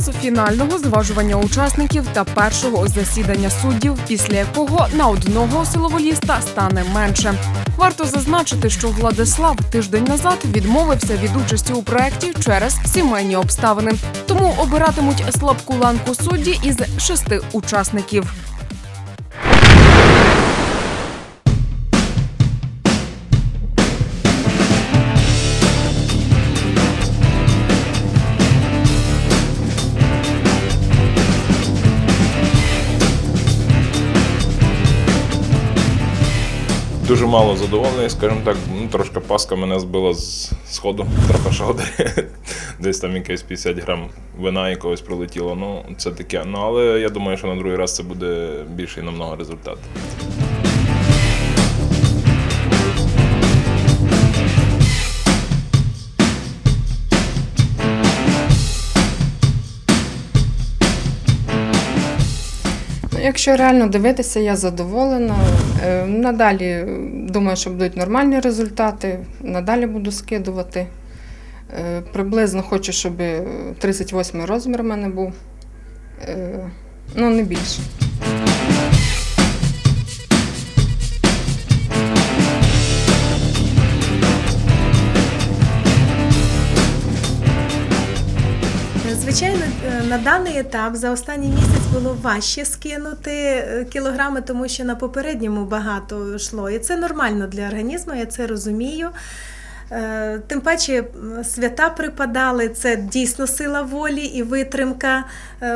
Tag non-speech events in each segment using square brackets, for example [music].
час фінального зважування учасників та першого засідання суддів, після якого на одного силоволіста стане менше. Варто зазначити, що Владислав тиждень назад відмовився від участі у проєкті через сімейні обставини. Тому обиратимуть слабку ланку судді із шести учасників. Дуже мало задоволений, скажімо так, ну, трошки паска мене збила з сходу, трохи шоди. [laughs] Десь там якесь 50 грам вина якогось прилетіло. Ну, це таке. Ну, але я думаю, що на другий раз це буде більший намного результат. Якщо реально дивитися, я задоволена. Е, Надалі думаю, що будуть нормальні результати. Надалі буду скидувати. Е, Приблизно хочу, щоб 38 розмір в мене був. Е, Ну, не більше. Звичайно, е, на даний етап за останній місяць було важче скинути е, кілограми, тому що на попередньому багато йшло. І це нормально для організму, я це розумію. Е, Тим паче свята припадали, це дійсно сила волі і витримка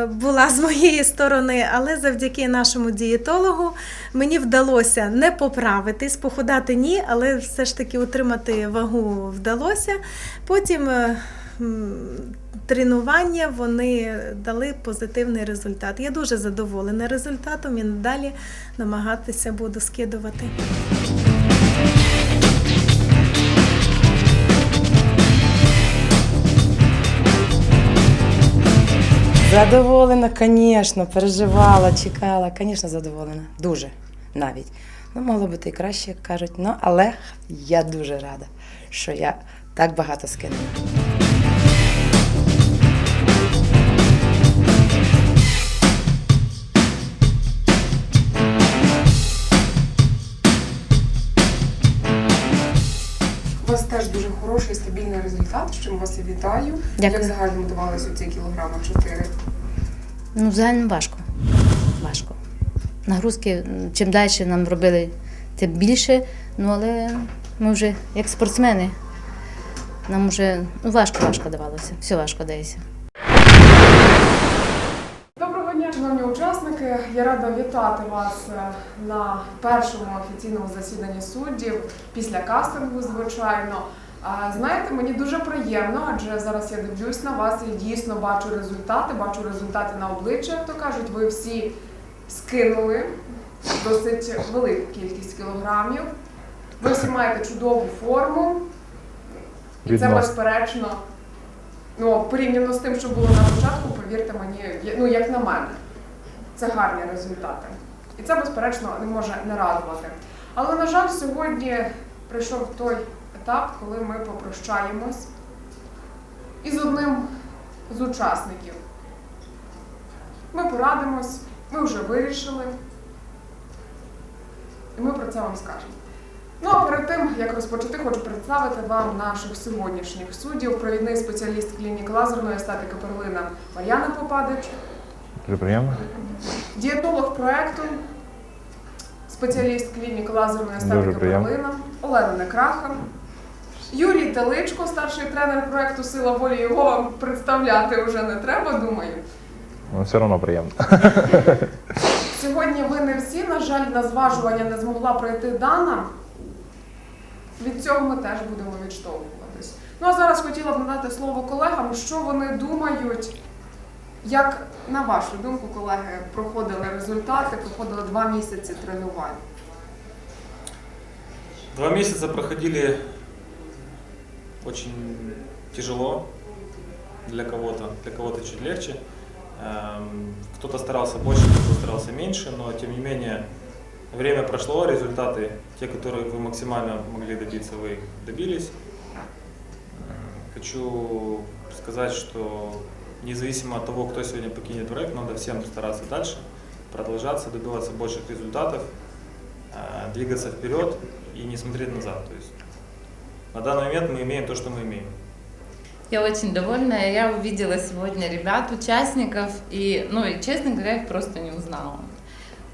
була з моєї сторони, але завдяки нашому дієтологу мені вдалося не поправитись, похудати ні, але все ж таки утримати вагу вдалося. Потім тренування вони дали позитивний результат. Я дуже задоволена результатом і надалі намагатися буду скидувати. Задоволена, звісно, переживала, чекала. Звісно, задоволена. Дуже навіть. Ну, могло бути і краще, як кажуть. Ну, але я дуже рада, що я так багато скинула. Дуже хороший стабільний результат, чим вас і вітаю. Дякую. Як загально давалися ці кілограми 4? Ну, взагалі важко. Важко. Нагрузки, чим далі нам робили, тим більше. Ну, але ми вже як спортсмени. Нам вже ну, важко, важко давалося. Все важко дається. Доброго дня, шановні учасники. Я рада вітати вас е, на першому офіційному засіданні суддів після кастингу, звичайно. Знаєте, мені дуже приємно, адже зараз я дивлюсь на вас і дійсно бачу результати, бачу результати на обличчі, як то кажуть. Ви всі скинули досить велику кількість кілограмів. Ви всі маєте чудову форму. І це безперечно. Ну, порівняно з тим, що було на початку, повірте мені, ну як на мене, це гарні результати. І це, безперечно, не може не радувати. Але, на жаль, сьогодні прийшов той етап, коли ми попрощаємось із одним з учасників. Ми порадимось, ми вже вирішили, і ми про це вам скажемо. Ну а перед тим, як розпочати, хочу представити вам наших сьогоднішніх суддів. Провідний спеціаліст клініки лазерної естетики перлина Мар'яна Попадич, приємно. дієтолог проекту, спеціаліст клініки лазерної естетики перлина Олена Некраха. Юрій Теличко, старший тренер проекту Сила волі. Його вам представляти вже не треба, думаю. Ну, все одно приємно. [laughs] Сьогодні ви не всі, на жаль, на зважування не змогла пройти Дана. Від цього ми теж будемо відштовхуватись. Ну а зараз хотіла б надати слово колегам, що вони думають, як, на вашу думку, колеги, проходили результати, проходили два місяці тренувань. Два месяца проходили очень тяжело для кого-то, для кого-то чуть легче. Эм, Кто-то старался больше, кто-то старался меньше, но тем не менее время прошло, результаты, те, которые вы максимально могли добиться, вы добились. Эм, Хочу сказать, что независимо от того, кто сегодня покинет проект, надо всем стараться дальше, продолжаться, добиваться больших результатов, э, двигаться вперед и не смотреть назад. То есть на данный момент мы имеем то, что мы имеем. Я очень довольна. Я увидела сегодня ребят, участников, и, ну, и честно говоря, я их просто не узнала.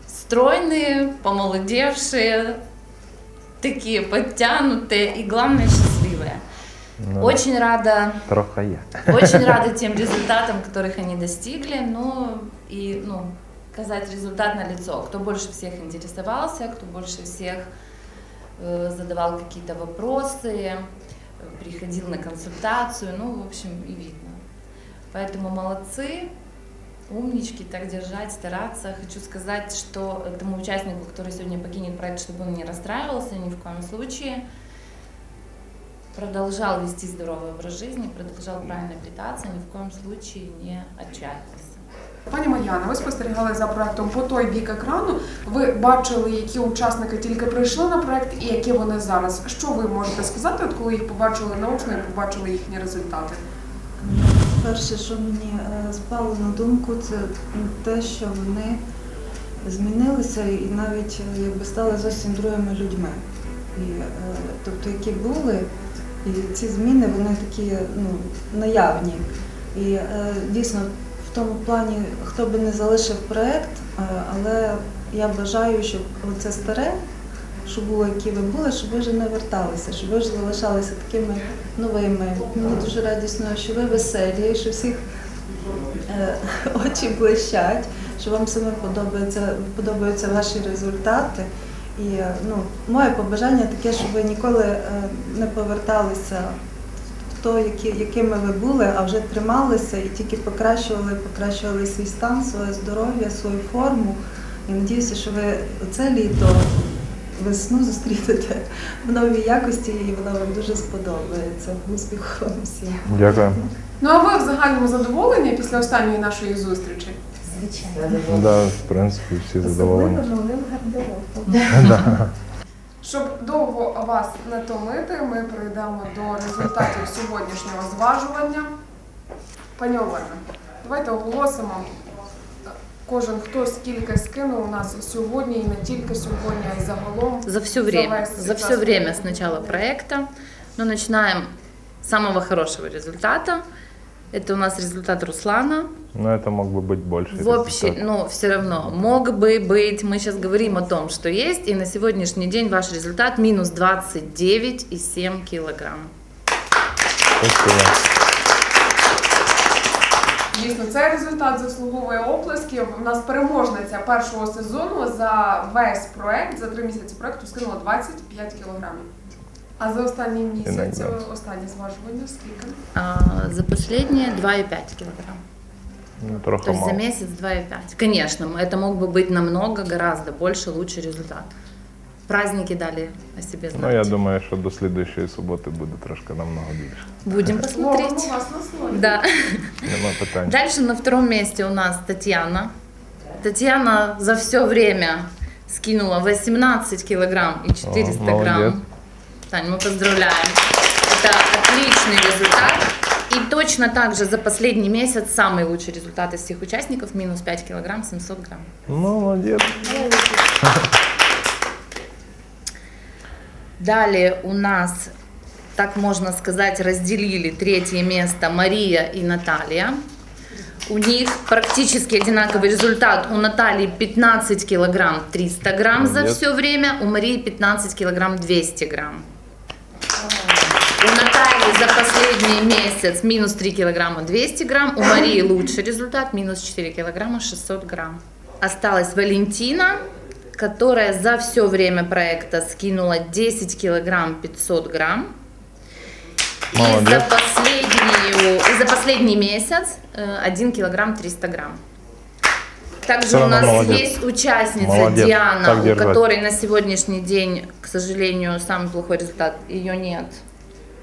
Стройные, помолодевшие, такие подтянутые и, главное, счастливые. Очень рада, Трохи є. очень рада [laughs] тем результатам, которых они достигли. Ну, и, ну, сказать результат на лицо. Кто больше всех интересовался, кто больше всех э, задавал какие-то вопросы, э, приходил на консультацию, ну, в общем, и видно. Поэтому молодцы, умнички, так держать, стараться. Хочу сказать, что этому участнику, который сегодня покинет проект, чтобы он не расстраивался ни в коем случае, продолжал вести здоровый образ жизни, продолжал правильно питаться, ни в коем случае не отчаивался. Пані Мар'яна, ви спостерігали за проектом по той бік екрану. Ви бачили, які учасники тільки прийшли на проект і які вони зараз. Що ви можете сказати, от коли їх побачили наочно і побачили їхні результати? Перше, що мені е, спало на думку, це те, що вони змінилися і навіть е, якби стали зовсім другими людьми. І, е, тобто, які були, і ці зміни вони такі ну, наявні. І дійсно в тому плані, хто би не залишив проєкт, е, але я бажаю, щоб оце старе, що було, які ви були, щоб ви вже не верталися, щоб ви вже залишалися такими новими. Мені дуже радісно, що ви веселі, що всіх е, [laughs] очі блищать, що вам саме подобається, подобаються ваші результати. І е, ну, моє побажання таке, щоб ви ніколи не поверталися то, які, якими ви були, а вже трималися і тільки покращували, покращували свій стан, своє здоров'я, свою форму. І надіюся, що ви це літо весну зустрінете в новій якості, і воно вам дуже сподобається. Успіху вам всім! Дякую. Ну а ви в загальному задоволені після останньої нашої зустрічі? Да, в принципі, всі задоволені. новим гардеробом. [laughs] Щоб довго вас не томити, ми перейдемо до результатів сьогоднішнього зважування. Пані Олена, давайте оголосимо кожен, хто скільки скинув у нас сьогодні, і не тільки сьогодні, а й загалом. За все время, весь за все время с начала проекта. Но начинаем с самого хорошего результата. Это у нас результат Руслана. Ну, это мог бы быть больше. В общем, ну, все равно, мог бы быть, мы сейчас говорим о том, что есть, и на сегодняшний день ваш результат минус 29,7 килограмм. Спасибо. Дійсно, цей результат заслуговує оплесків. У нас переможниця першого сезону за весь проект, за три місяці проекту скинула 25 кілограмів. А за останній місяць, Іногда. останнє зважування, скільки? А за последние 2,5 килограмм. Ну, трохи То есть за мало. месяц 2,5. Конечно, это мог бы быть намного, гораздо больше, лучший результат. Праздники дали о себе знать. Ну, я думаю, що до слідуючої суботи буде трошки намного більше. Будем [laughs] Слово посмотреть. у вас на слові. Да. Нема питань. Дальше на втором месте у нас Татьяна. Татьяна за все время скинула 18 килограмм и 400 О, молодец. грамм. Тань, мы поздравляем. Это отличный результат. И точно так же за последний месяц самый лучший результат из всех участников минус 5 килограмм 700 грамм. Ну, молодець. Далее у нас, так можно сказать, разделили третье место Мария и Наталья. У них практически одинаковый результат. У Натальи 15 килограмм 300 грамм за Молодец. все время, у Марии 15 килограмм 200 грамм. У Натальи за последний месяц минус 3 килограмма 200 грамм, у Марии [laughs] лучший результат, минус 4 килограмма 600 грамм. Осталась Валентина, которая за все время проекта скинула 10 килограмм 500 грамм. И за, Молодец. последнюю, и за последний месяц э, 1 килограмм 300 грамм. Также Всё у нас молодец. есть участница Молодец. Диана, у которой на сегодняшний день, к сожалению, самый плохой результат. Ее нет.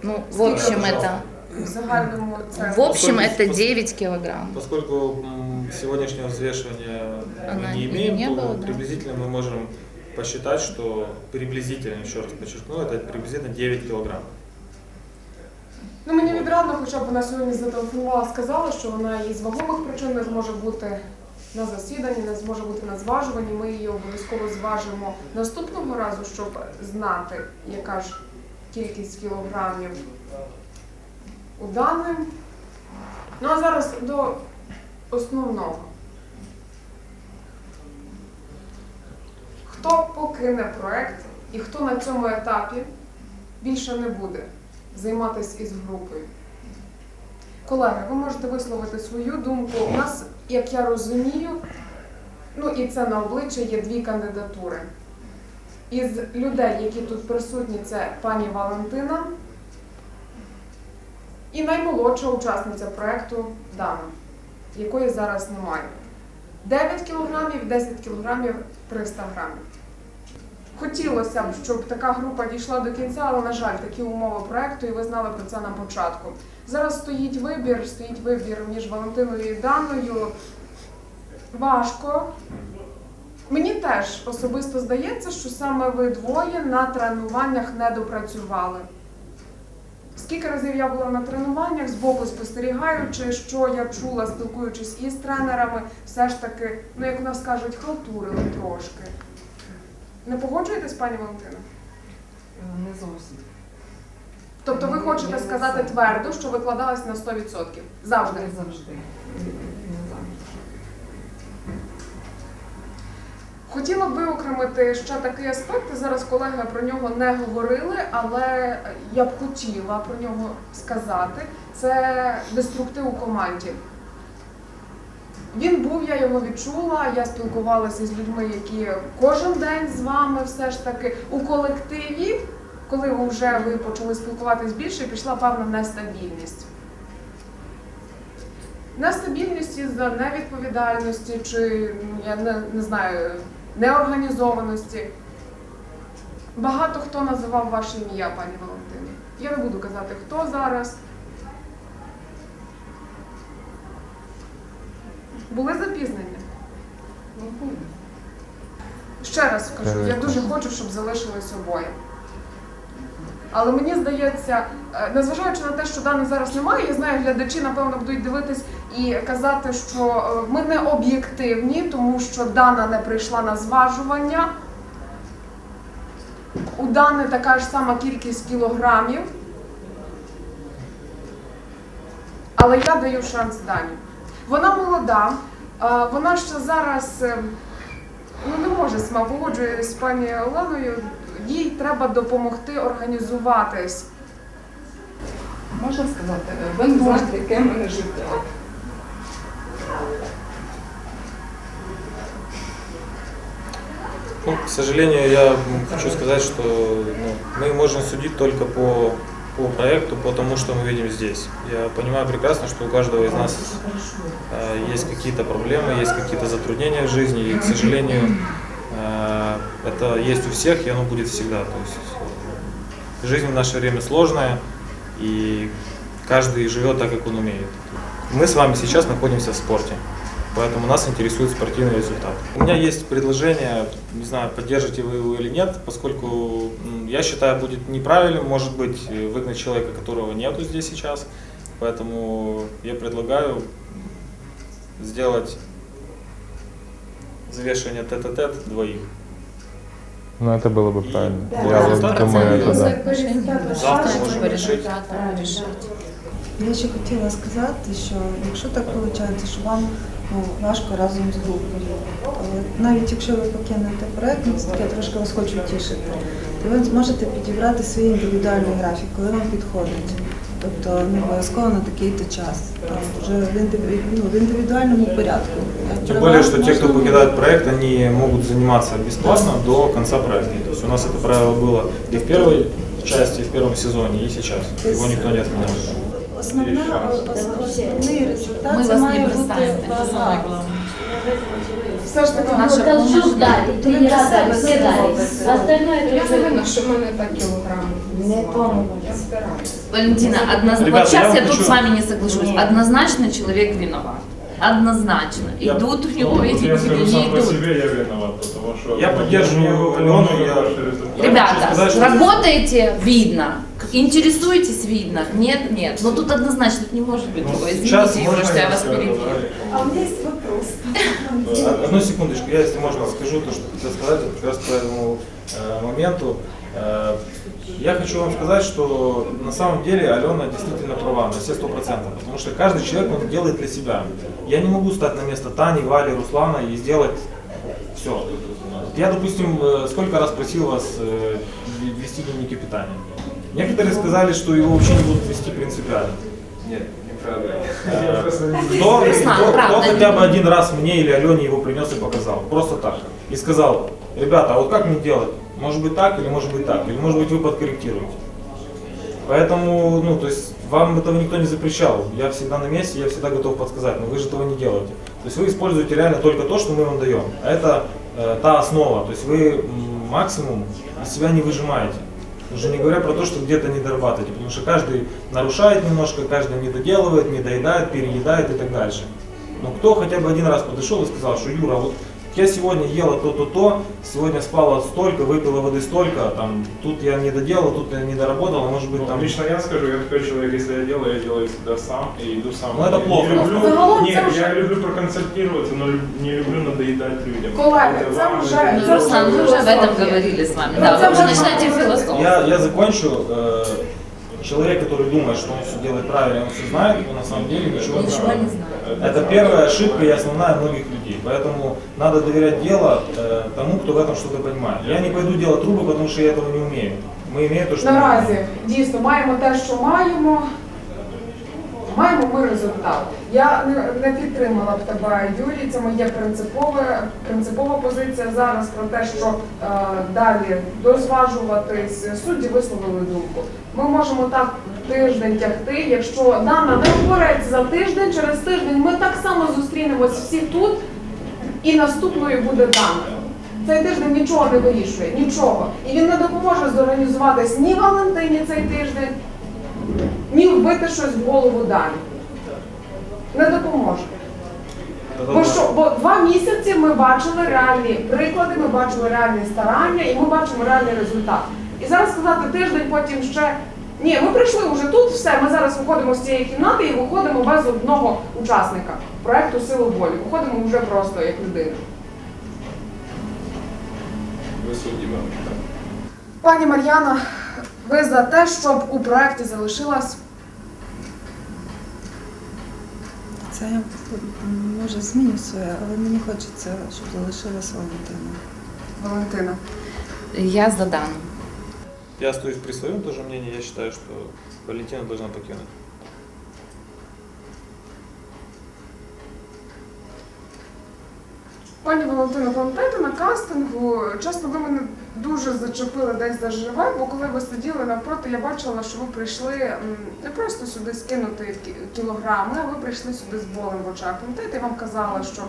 Ну, в общем, это, В загальному це в общем, Поскольку- это 9 килограмм. Поскольку м, сегодняшнего взвешивания Она мы не имеем, не то было, да. приблизительно мы можем посчитать, что приблизительно, еще раз подчеркну, это приблизительно 9 килограмм. Ну мені відрадно, хоча б вона сьогодні зателефонувала, сказала, що вона із вагомих причин не зможе бути на засіданні, не зможе бути на зважуванні. Ми її обов'язково зважимо наступного разу, щоб знати, яка ж кількість кілограмів у Дани. Ну а зараз до основного. Хто покине проект і хто на цьому етапі більше не буде займатися із групою? Колеги, ви можете висловити свою думку. У нас, як я розумію, ну і це на обличчя є дві кандидатури. Із людей, які тут присутні, це пані Валентина і наймолодша учасниця проекту Дана, якої зараз немає. 9 кілограмів, 10 кілограмів 300 грамів. Хотілося б, щоб така група дійшла до кінця, але, на жаль, такі умови проекту, і ви знали про це на початку. Зараз стоїть вибір, стоїть вибір між Валентиною і Даною. Важко. Мені теж особисто здається, що саме ви двоє на тренуваннях не допрацювали. Скільки разів я була на тренуваннях, збоку спостерігаючи, що я чула, спілкуючись із тренерами, все ж таки, ну як у нас кажуть, халтурили трошки. Не погоджуєтесь, пані Валентина? Не зовсім. Тобто ви хочете сказати твердо, що викладались на 100%? Завжди. завжди. Хотіла б виокремити ще такий аспект. Зараз колеги про нього не говорили, але я б хотіла про нього сказати. Це деструктив у команді. Він був, я його відчула. Я спілкувалася з людьми, які кожен день з вами все ж таки у колективі, коли ви вже ви почали спілкуватись більше, пішла певна нестабільність. Нестабільність із-за невідповідальності чи ну, я не, не знаю, неорганізованості. Багато хто називав ваше ім'я, пані Валентине. Я не буду казати, хто зараз. Були запізнення? Ще раз скажу, я дуже хочу, щоб залишились обоє. Але мені здається, е, незважаючи на те, що Дани зараз немає, я знаю, глядачі, напевно, будуть дивитись і казати, що е, ми не об'єктивні, тому що Дана не прийшла на зважування. У Дани така ж сама кількість кілограмів. Але я даю шанс Дані. Вона молода, е, вона ще зараз е, ну, не може сама погоджуюсь з пані Оленою Їй треба допомогти організуватись. Можна сказати, ви не знаєте, яке в мене життя. Ну, к сожалению, я м, хочу сказать, что ну, мы можем судить только по, по проекту, по тому, что мы видим здесь. Я понимаю прекрасно, что у каждого из нас э, есть какие-то проблемы, есть какие-то затруднения в жизни, и, к сожалению, э, это есть у всех, и оно будет всегда. То есть, э, жизнь в наше время сложная, и каждый живет так, как он умеет. Мы с вами сейчас находимся в спорте. Поэтому нас интересует спортивный результат. У меня есть предложение, не знаю, поддержите вы его или нет, поскольку я считаю, будет неправильным, может быть, э, выгнать человека, которого нету здесь сейчас. Поэтому я предлагаю сделать взвешивание тет-а-тет двоих. Ну, это было бы правильно. Да. Я Да. вот Да. думаю, это да. Завтра можем решить. Я ще хотіла сказати, що якщо так виходить, що вам ну, важко разом з групою, але навіть якщо ви покинете проект, ну, це таке трошки вас хочу тішити, то ви зможете підібрати свій індивідуальний графік, коли вам підходить. Тобто не обов'язково на такий-то час, а вже в, індиві... ну, в індивідуальному порядку. Тем Права более, что те, кто можна покидает проект, они могут заниматься бесплатно до конца проекта. То есть у нас это правило было и в первой части, и в первом сезоне, и сейчас. Его никто не отменял. Основна, ос- основний результат Мы це вас має не бути бросаем, это самое вага. главное. Все ж таки, Наша Скажу далі, ти не рада, сідай. Остальное Я то завидно, що в мене так кілограм. Не тому. Я стараюся. Валентина, однозначно, Ребята, вот сейчас я я, вам тут хочу- с вами не соглашусь. Однозначно человек виноват. однозначно. Я- Идут у него Ну, эти вот я скажу люди, сам не по идут. себе, я виноват, потому что... Я поддерживаю Алену, намного я- больше результатов. Ребята, хочу сказать, что- работаете, видно. Интересуетесь, видно. Нет, нет. Но тут однозначно тут не может быть Ну, другого. сейчас Извините, Юра, Можно что я вас скажу, перебью. да? А у меня есть вопрос. Э, Одну секундочку, я, если можно, скажу то, что хотел сказать вот как раз по этому э, моменту. Э, я хочу вам сказать, что на самом деле Алена действительно права на все сто процентов, потому что каждый человек он делает для себя. Я не могу стать на место Тани, Вали, Руслана и сделать все. Я, допустим, э, сколько раз просил вас э, вести дневники питания. Некоторые сказали, что его вообще не будут вести принципиально. Нет, неправда. Кто, кто- кто хотя бы один раз мне или Алене его принес и показал? Просто так. И сказал, ребята, а вот как мне делать? Может быть так или может быть так? Или может быть вы подкорректируете? Поэтому, ну, то есть вам этого никто не запрещал. Я всегда на месте, я всегда готов подсказать, но вы же этого не делаете. То есть вы используете реально только то, что мы вам даем. А это э, та основа. То есть вы максимум из себя не выжимаете. Уже не говоря про то, что где-то не дорабатываете, потому что каждый нарушает немножко, каждый не доделывает, не доедает, переедает и так дальше. Но кто хотя бы один раз подошел и сказал, что Юра, вот я сегодня ела то-то-то, сегодня спала столько, выпила воды столько, там, тут я не доделал, тут я не доработал, а может быть Ну, там... Лично я скажу, я такой человек, если я делаю, я делаю всегда сам и иду сам. Ну, это плохо. Не люблю, Загалом не, це вже- я люблю проконсультироваться, но не люблю надоедать людям. Колеги, Это это- Ну, Руслан, вы уже об этом говорили с вами. Да, вы уже начинаете философию. Я, я закончу. Э, человек, который думает, что он все делает правильно, он все знает, он на самом деле ничего, Ничего не знает. знаю. Это первая ошибка и основная многих людей. Поэтому надо доверять дело э, тому, кто в этом что-то понимает. Я не пойду делать трубы, потому что я этого не умею. Мы имеем то, что мы Наразі дійсно маємо те, що маємо. Маємо ми результат. Я не, не підтримала б тебе, Юрій. Це моя принципове, принципова позиція зараз про те, що е, далі дозважуватись. Судді висловили думку. Ми можемо так тиждень тягти. Якщо дана не обереться за тиждень, через тиждень ми так само зустрінемось всі тут, і наступною буде дана. Цей тиждень нічого не вирішує, нічого. І він не допоможе зорганізуватись ні Валентині цей тиждень, ні вбити щось в голову далі. Не допоможе. Бо що, бо два місяці ми бачили реальні приклади, ми бачили реальні старання і ми бачимо реальний результат. І зараз сказати тиждень, потім ще. Ні, ми прийшли вже тут, все, ми зараз виходимо з цієї кімнати і виходимо без одного учасника проекту Сила волі. Виходимо вже просто як людина. Ви судді, так. Пані Мар'яна, ви за те, щоб у проєкті залишилась Це я може зміню своє, але мені хочеться, щоб залишилася Валентина. Валентина. Я за Дану. Я остаюсь при своем тоже мнении. Я считаю, что Валентина должна покинуть. Пані Валентино, пам'ятаєте, на кастингу, чесно, ви мене дуже зачепили десь за живе, бо коли ви сиділи навпроти, я бачила, що ви прийшли не просто сюди скинути кі- кілограми, а ви прийшли сюди з болем в очах. Пам'ятаєте, я вам казала, що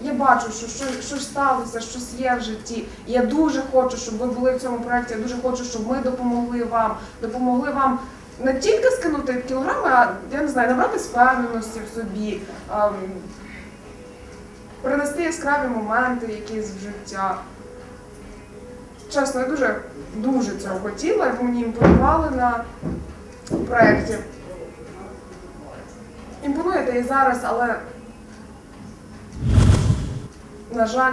я бачу, що щось, щось сталося, щось є в житті. Я дуже хочу, щоб ви були в цьому проєкті. Я дуже хочу, щоб ми допомогли вам, допомогли вам не тільки скинути кілограми, а я не знаю, набрати впевненості в собі. ем, принести яскраві моменти якісь в життя. Чесно, я дуже, дуже цього хотіла, ви мені імпонували на проєкті. Імпонуєте і зараз, але, на жаль,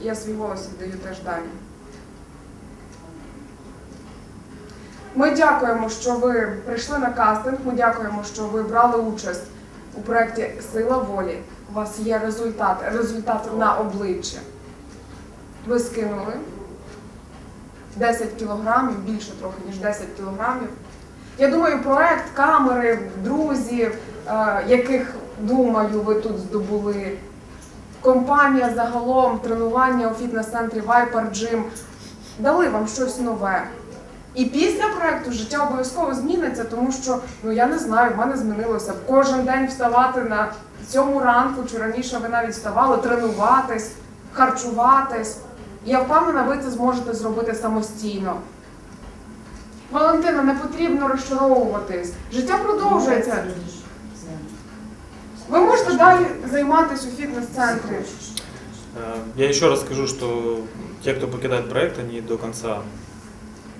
я свій голос віддаю теж далі. Ми дякуємо, що ви прийшли на кастинг. Ми дякуємо, що ви брали участь у проєкті Сила волі. У вас є результат, результат на обличчі. Ви скинули 10 кілограмів, більше трохи, ніж 10 кілограмів. Я думаю, проект, камери, друзі, е, яких, думаю, ви тут здобули. Компанія загалом, тренування у фітнес-центрі Viper Gym дали вам щось нове. І після проекту життя обов'язково зміниться, тому що ну я не знаю, в мене змінилося кожен день вставати на сьому ранку, чи раніше ви навіть вставали, тренуватись, харчуватись. Я впевнена, ви це зможете зробити самостійно. Валентина, не потрібно розчаровуватись. Життя продовжується. Ви можете далі займатися у фітнес-центрі. Э, Я еще раз скажу, что те, кто покидает проект, они до конца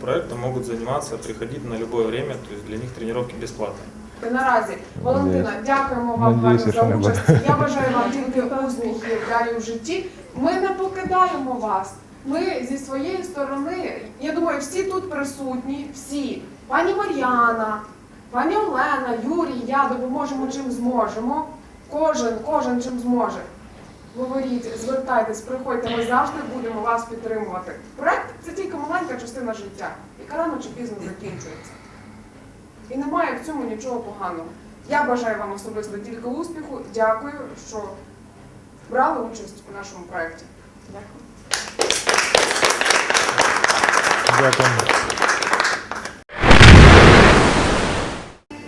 проекта могут заниматься, приходить на любое время, то есть для них тренировки бесплатные. Наразі, Валентина, дякуємо вам Ваня, що за не участь. Я бажаю вам тільки успіхів далі в житті. Ми не покидаємо вас. Ми зі своєї сторони, я думаю, всі тут присутні, всі, пані Мар'яна, пані Олена, Юрій, я допоможемо чим зможемо. Кожен, кожен чим зможе. Говоріть, звертайтесь, приходьте, ми завжди будемо вас підтримувати. Проект це тільки маленька частина життя, яка рано чи пізно закінчується. І немає в цьому нічого поганого. Я бажаю вам особисто тільки успіху. Дякую, що брали участь у нашому проєкті. Дякую. Дякую.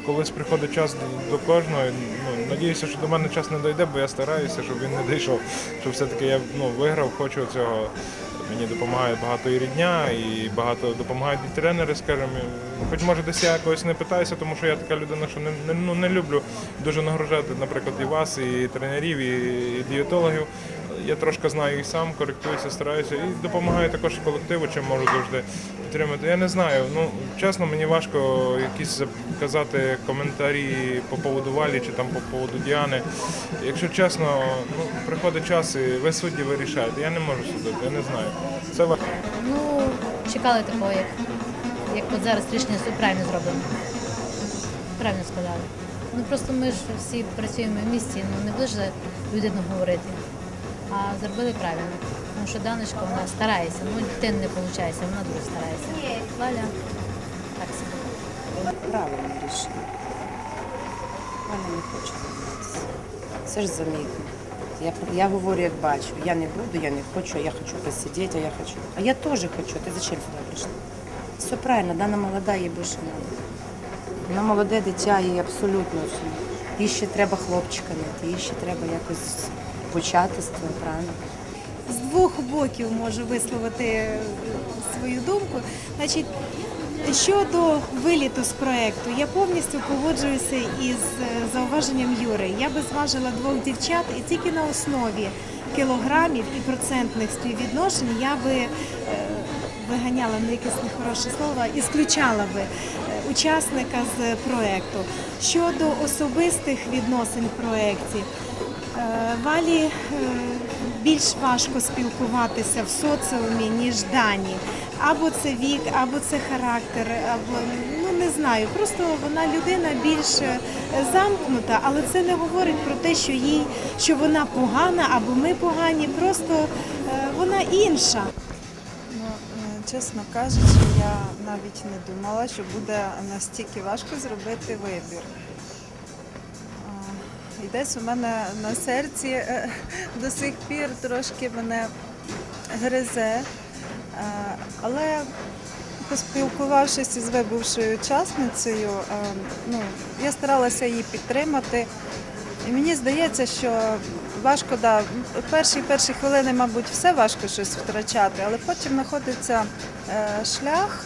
Колись приходить час до, кожного. Ну, надіюся, що до мене час не дійде, бо я стараюся, щоб він не дійшов. Щоб все-таки я ну, виграв, хочу цього. Мені допомагає багато і рідня, і багато допомагають і тренери, скажімо. Хоч може десь я якось не питаюся, тому що я така людина, що не, не, ну, не люблю дуже нагружати, наприклад, і вас, і тренерів, і, і дієтологів. Я трошки знаю і сам, коректуюся, стараюся і допомагаю також колективу, чим можу завжди підтримати. Я не знаю. Ну чесно, мені важко якісь казати коментарі по поводу Валі чи там по поводу Діани. Якщо чесно, ну приходить час і ви судді вирішаєте. Я не можу судити, я не знаю. Це ва- Ну, чекали такого, як, як от зараз рішення суд правильно зроблено. Правильно сказали. Ну просто ми ж всі працюємо в місті, ну не ж людину говорити. А зробили правильно. Тому що Даночка вона старається, ну те не виходить, вона дуже старається. Валя. Правильне рішення. Вона не хоче займатися. Це ж замітно. Я, я говорю, як бачу. Я не буду, я не хочу, я хочу посидіти, а я хочу. А я теж хочу. Ти зачем сюди прийшла? Все правильно, Дана молода, їй більше не треба. Вона молоде дитя, їй абсолютно. Їй ще треба хлопчика знайти, їй ще треба якось почати з цього, правильно? з двох боків можу висловити свою думку. Значить, щодо виліту з проекту, я повністю погоджуюся із е, зауваженням Юри. Я би зважила двох дівчат і тільки на основі кілограмів і процентних співвідношень я би е, виганяла якесь нехороше слово, ісключала би е, учасника з проекту. Щодо особистих відносин в проекті, Е, Валі більш важко спілкуватися в соціумі, ніж Дані. Або це вік, або це характер, або ну не знаю. Просто вона людина більш е, замкнута, але це не говорить про те, що їй що вона погана або ми погані. Просто е, вона інша. Ну, е, чесно кажучи, я навіть не думала, що буде настільки важко зробити вибір. І десь у мене на серці е, до сих пір трошки мене гризе. Е, Але поспілкувавшись із вибувшою учасницею, е, ну, я старалася її підтримати. І мені здається, що важко, да, перші перші хвилини, мабуть, все важко щось втрачати, але потім знаходиться шлях,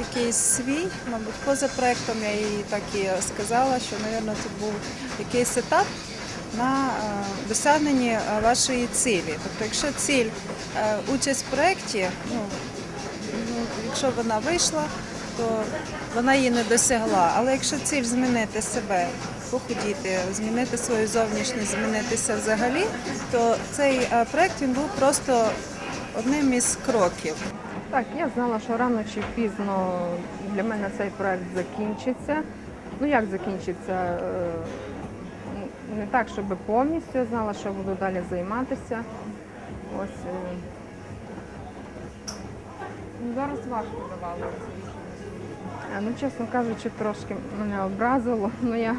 якийсь свій, мабуть, поза проектом я їй так і сказала, що, мабуть, це був якийсь етап на е, досягненні вашої цілі. Тобто, якщо ціль е, участь в проєкті, ну, ну, якщо вона вийшла, то вона її не досягла. Але якщо ціль змінити себе, похудіти, змінити свою зовнішність, змінитися взагалі, то цей е, проект він був просто одним із кроків. Так, я знала, що рано чи пізно для мене цей проект закінчиться. Ну як закінчиться? Е, Не так, щоб повністю я знала, що буду далі займатися. Ось е, ну, зараз важко давали це рішення. Ну, чесно кажучи, трошки мене образило. [laughs] Ну я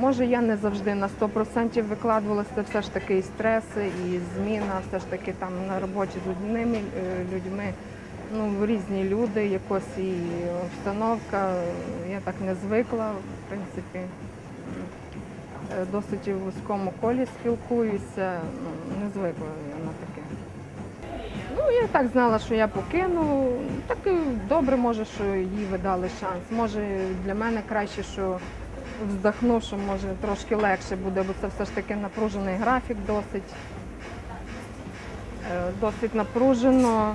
Може, я не завжди на 100% викладувалася, це все ж таки і стреси, і зміна, все ж таки там на роботі з одними е, людьми, ну, різні люди, якось і обстановка, е, я так не звикла, в принципі. Е, Досить у вузькому колі спілкуюся, ну, не звикла я на таке. Ну, я так знала, що я покину. Так і добре, може, що їй ви дали шанс. Може, для мене краще, що вздохну, що може трошки легше буде, бо це все ж таки напружений графік досить. Е, Досить напружено.